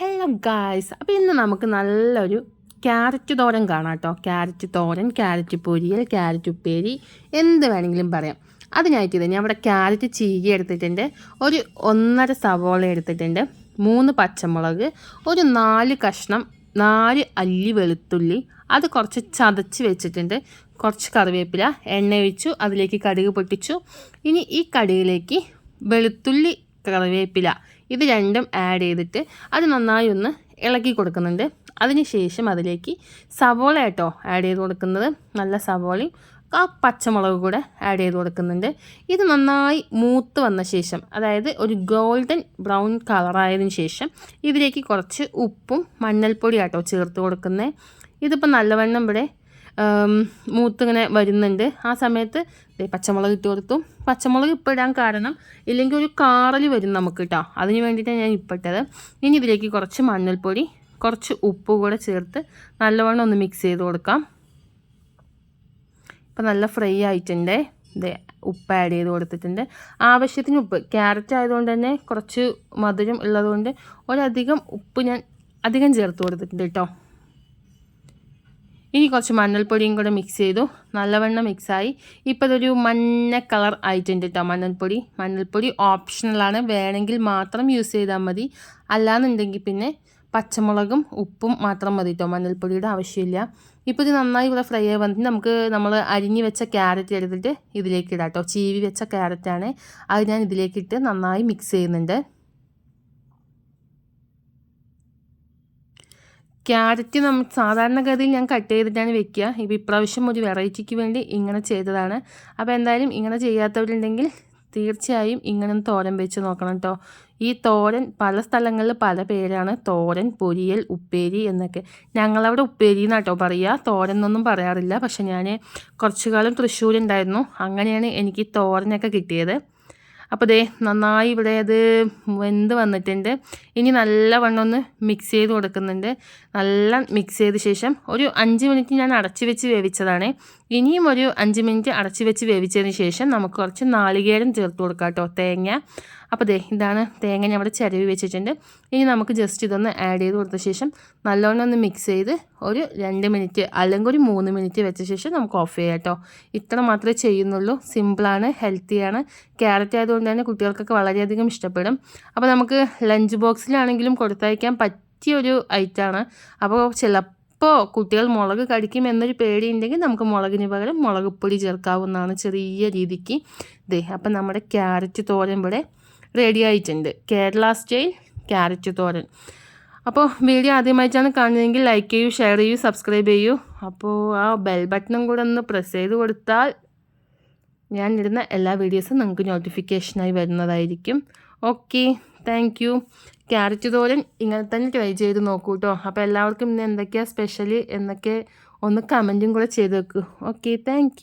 Hello guys അപ്പോൾ ഇന്ന് നമുക്ക് നല്ലൊരു ക്യാരറ്റ് തോരൻ കാണാം കേട്ടോ carrot thoran carrot poriyal carrot upperi എന്ത് വേണമെങ്കിലും പറയാം. അതിനായിട്ട് ഇത് ഞാൻ ഇവിടെ ക്യാരറ്റ് ചീകി എടുത്തിട്ടുണ്ട്. ഒരു ഒന്നര സവോള എടുത്തിട്ടുണ്ട്. മൂന്ന് പച്ചമുളക് ഒരു നാല് കഷ്ണം നാല് അല്ലി വെളുത്തുള്ളി. അത് കുറച്ച് ചതച്ച് വെച്ചിട്ടുണ്ട്. കുറച്ച് കറിവേപ്പില എണ്ണ ഒഴിച്ചു അതിലേക്ക് കടുക് പൊട്ടിച്ചു. ഇനി ഈ കടുകിലേക്ക് വെളുത്തുള്ളി കറിവേപ്പില. ഇത് രണ്ടും ആഡ് ചെയ്തിട്ട് അത് നന്നായി ഒന്ന് ഇളക്കി കൊടുക്കുന്നുണ്ട്. അതിനുശേഷം അതിലേക്ക് സവോള കേട്ടോ ആഡ് ചെയ്ത് കൊടുക്കുന്നത്. നല്ല സവോളയും ആ പച്ചമുളക് കൂടെ ആഡ് ചെയ്ത് കൊടുക്കുന്നുണ്ട്. ഇത് നന്നായി മൂത്ത് വന്ന ശേഷം അതായത് ഒരു ഗോൾഡൻ ബ്രൗൺ കളറായതിനു ശേഷം ഇതിലേക്ക് കുറച്ച് ഉപ്പും മഞ്ഞൾപ്പൊടി ആട്ടോ ചേർത്ത് കൊടുക്കുന്നത് ഇതിപ്പോൾ നല്ലവണ്ണം ഇവിടെ മൂത്തിങ്ങനെ വരുന്നുണ്ട്. ആ സമയത്ത് പച്ചമുളക് ഇട്ട് കൊടുത്തു. പച്ചമുളക് ഇപ്പോൾ ഇടാൻ കാരണം ഇല്ലെങ്കിൽ ഒരു കാറൽ വരും നമുക്ക് കേട്ടോ അതിന് വേണ്ടിയിട്ടാണ് ഞാൻ ഇപ്പോൾ ഇട്ടത്. ഇനി ഇതിലേക്ക് കുറച്ച് മഞ്ഞൾപ്പൊടി കുറച്ച് ഉപ്പ് കൂടെ ചേർത്ത് നല്ലവണ്ണം ഒന്ന് മിക്സ് ചെയ്ത് കൊടുക്കാം. ഇപ്പം നല്ല ഫ്രൈ ആയിട്ടുണ്ട്. ഇത് ഉപ്പ് ആഡ് ചെയ്ത് കൊടുത്തിട്ടുണ്ട്. ആവശ്യത്തിന് ഉപ്പ്. ക്യാരറ്റ് ആയതുകൊണ്ട് തന്നെ കുറച്ച് മധുരം ഉള്ളതുകൊണ്ട് ഒരധികം ഉപ്പ് ഞാൻ അധികം ചേർത്ത് കൊടുത്തിട്ടുണ്ട് കേട്ടോ ഇനി കുറച്ച് മഞ്ഞൾപ്പൊടിയും കൂടെ മിക്സ് ചെയ്തു. നല്ലവണ്ണം മിക്സായി ഇപ്പോൾ ഇതൊരു മഞ്ഞ കളർ ആയിട്ടുണ്ട് കേട്ടോ മഞ്ഞൾപ്പൊടി. മഞ്ഞൾപ്പൊടി ഓപ്ഷണലാണ് വേണമെങ്കിൽ മാത്രം യൂസ് ചെയ്താൽ മതി. അല്ലാന്നുണ്ടെങ്കിൽ പിന്നെ പച്ചമുളകും ഉപ്പും മാത്രം മതി കേട്ടോ മഞ്ഞൾപ്പൊടിയുടെ ആവശ്യമില്ല. ഇപ്പോൾ ഇത് നന്നായി ഇവിടെ ഫ്രൈ ആയി വന്നിട്ട് നമുക്ക് നമ്മൾ അരിഞ്ഞു വെച്ച ക്യാരറ്റ് എടുത്തിട്ട് ഇതിലേക്ക് ഇടാം കേട്ടോ ചീവി വെച്ച ക്യാരറ്റാണ് അത് ഞാൻ ഇതിലേക്കിട്ട് നന്നായി മിക്സ് ചെയ്യുന്നുണ്ട്. ക്യാരറ്റ് നമ്മൾ സാധാരണഗതിയിൽ ഞാൻ കട്ട് ചെയ്തിട്ടാണ് വെക്കുക. ഇപ്പോൾ ഇപ്രാവശ്യം ഒരു വെറൈറ്റിക്ക് വേണ്ടി ഇങ്ങനെ ചെയ്തതാണ്. അപ്പോൾ എന്തായാലും ഇങ്ങനെ ചെയ്യാത്തവരുണ്ടെങ്കിൽ തീർച്ചയായും ഇങ്ങനെ തോരൻ വെച്ച് നോക്കണം കേട്ടോ ഈ തോരൻ പല സ്ഥലങ്ങളിൽ പല പേരാണ്. തോരൻ പൊരിയൽ ഉപ്പേരി എന്നൊക്കെ. ഞങ്ങളവിടെ ഉപ്പേരി എന്നാട്ടോ പറയുക തോരൻ എന്നൊന്നും പറയാറില്ല. പക്ഷെ ഞാൻ കുറച്ചു കാലം തൃശ്ശൂരുണ്ടായിരുന്നു. അങ്ങനെയാണ് എനിക്ക് തോരനൊക്കെ കിട്ടിയത്. അപ്പോൾ ദേ നന്നായി ഇവിടെ അത് വെന്ത് വന്നിട്ടുണ്ട്. ഇനി നല്ലവണ്ണം ഒന്ന് മിക്സ് ചെയ്ത് കൊടുക്കുന്നുണ്ട്. നല്ല മിക്സ് ചെയ്ത ശേഷം ഒരു അഞ്ച് മിനിറ്റ് ഞാൻ അടച്ചു വെച്ച് വേവിച്ചതാണ്. ഇനിയും ഒരു അഞ്ച് മിനിറ്റ് അടച്ചു വെച്ച് വേവിച്ചതിന് ശേഷം നമുക്ക് കുറച്ച് നാളികേരം ചേർത്ത് കൊടുക്കാം കേട്ടോ തേങ്ങ. അപ്പോൾ ദേ ഇതാണ് തേങ്ങ ഞാൻ ഇവിടെ ചിരവി വെച്ചിട്ടുണ്ട്. ഇനി നമുക്ക് ജസ്റ്റ് ഇതൊന്ന് ആഡ് ചെയ്ത് കൊടുത്ത ശേഷം നല്ലോണം ഒന്ന് മിക്സ് ചെയ്ത് ഒരു രണ്ട് മിനിറ്റ് അല്ലെങ്കിൽ ഒരു മൂന്ന് മിനിറ്റ് വെച്ച ശേഷം നമുക്ക് ഓഫ് ചെയ്യാം കേട്ടോ. ഇത്ര മാത്രമേ ചെയ്യുന്നുള്ളൂ. സിമ്പിളാണ് ഹെൽത്തിയാണ് ക്യാരറ്റ് ആയതുകൊണ്ട് തന്നെ കുട്ടികൾക്കൊക്കെ വളരെയധികം ഇഷ്ടപ്പെടും. അപ്പോൾ നമുക്ക് ലഞ്ച് ബോക്സിലാണെങ്കിലും കൊടുത്തയക്കാൻ പറ്റിയ ഒരു ഐറ്റമാണ് അപ്പോൾ ചിലപ്പോൾ ഇപ്പോൾ കുട്ടികൾ മുളക് കടിക്കും എന്നൊരു പേടിയുണ്ടെങ്കിൽ നമുക്ക് മുളകിന് പകരം മുളക് പൊടി ചേർക്കാവുന്നതാണ് ചെറിയ രീതിക്ക്. ദേ അപ്പം നമ്മുടെ ക്യാരറ്റ് തോരൻ ഇവിടെ റെഡി ആയിട്ടുണ്ട്. Kerala style carrot thoran. അപ്പോൾ വീഡിയോ ആദ്യമായിട്ടാണ് കാണുന്നതെങ്കിൽ ലൈക്ക് ചെയ്യൂ ഷെയർ ചെയ്യൂ സബ്സ്ക്രൈബ് ചെയ്യൂ. അപ്പോൾ ആ ബെൽ ബട്ടണും കൂടെ ഒന്ന് പ്രസ് ചെയ്ത് കൊടുത്താൽ ഞാൻ ഇടുന്ന എല്ലാ വീഡിയോസും നിങ്ങൾക്ക് നോട്ടിഫിക്കേഷനായി വരുന്നതായിരിക്കും. Okay thank you carrot thoran ഇങ്ങനെ തന്നെ ട്രൈ ചെയ്ത് നോക്കൂ കേട്ടോ അപ്പോൾ എല്ലാവർക്കും ഇന്ന് എന്തൊക്കെയാണ് സ്പെഷ്യൽ എന്നൊക്കെ ഒന്ന് കമന്റും കൂടെ ചെയ്ത് വെക്കൂ. Okay thank